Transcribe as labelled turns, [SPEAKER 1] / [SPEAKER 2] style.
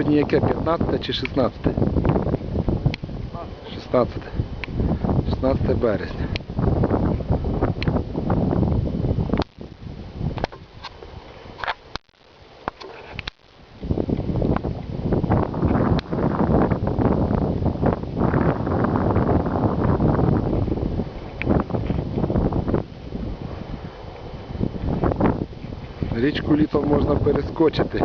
[SPEAKER 1] Сьогодні яке? 15 чи 16? 16. 16 березня. Річку літом можна перескочити.